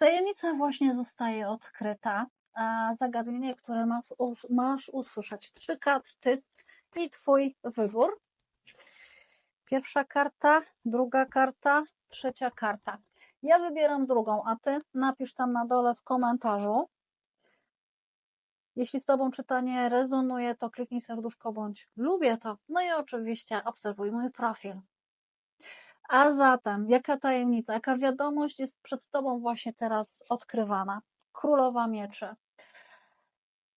Tajemnica właśnie zostaje odkryta, zagadnienie, które masz, masz usłyszeć. Trzy karty i Twój wybór. Pierwsza karta, druga karta, trzecia karta. Ja wybieram drugą, a Ty napisz tam na dole w komentarzu. Jeśli z Tobą czytanie rezonuje, to kliknij serduszko bądź lubię to. No i oczywiście obserwuj mój profil. A zatem, jaka tajemnica, jaka wiadomość jest przed Tobą właśnie teraz odkrywana? Królowa Mieczy.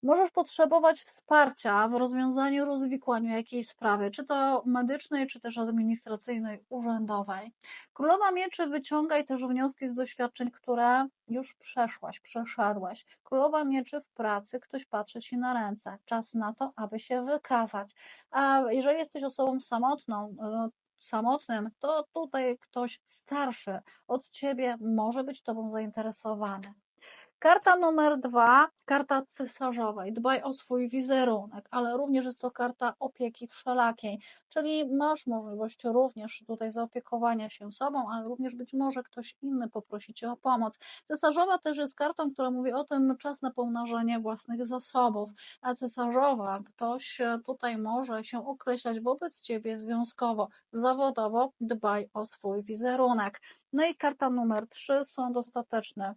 Możesz potrzebować wsparcia w rozwiązaniu, rozwikłaniu jakiejś sprawy, czy to medycznej, czy też administracyjnej, urzędowej. Królowa Mieczy wyciągaj też wnioski z doświadczeń, które już przeszłaś, przeszedłeś. Królowa Mieczy w pracy, ktoś patrzy Ci na ręce. Czas na to, aby się wykazać. A jeżeli jesteś osobą samotną, e, samotnym, to tutaj ktoś starszy od Ciebie może być Tobą zainteresowany. Karta numer dwa, karta cesarzowej. Dbaj o swój wizerunek, ale również jest to karta opieki wszelakiej, czyli masz możliwość również tutaj zaopiekowania się sobą, ale również być może ktoś inny poprosi cię o pomoc. Cesarzowa też jest kartą, która mówi o tym czas na pomnażanie własnych zasobów, a cesarzowa ktoś e, tutaj może się określać wobec ciebie związkowo, zawodowo. Dbaj o swój wizerunek. No i karta numer trzy, sąd ostateczny.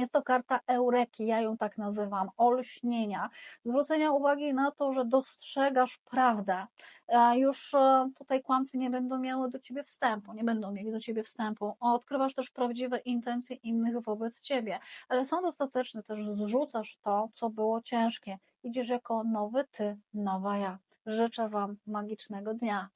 Jest to karta eureki, ja ją tak nazywam, olśnienia, zwrócenia uwagi na to, że dostrzegasz prawdę. E, Już e, tutaj kłamcy nie będą miały do ciebie wstępu, nie będą mieli do ciebie wstępu. Odkrywasz też prawdziwe intencje innych wobec ciebie, ale sąd ostateczny też zrzucasz to, co było ciężkie. Idziesz jako nowy ty, nowa ja. Życzę Wam magicznego dnia.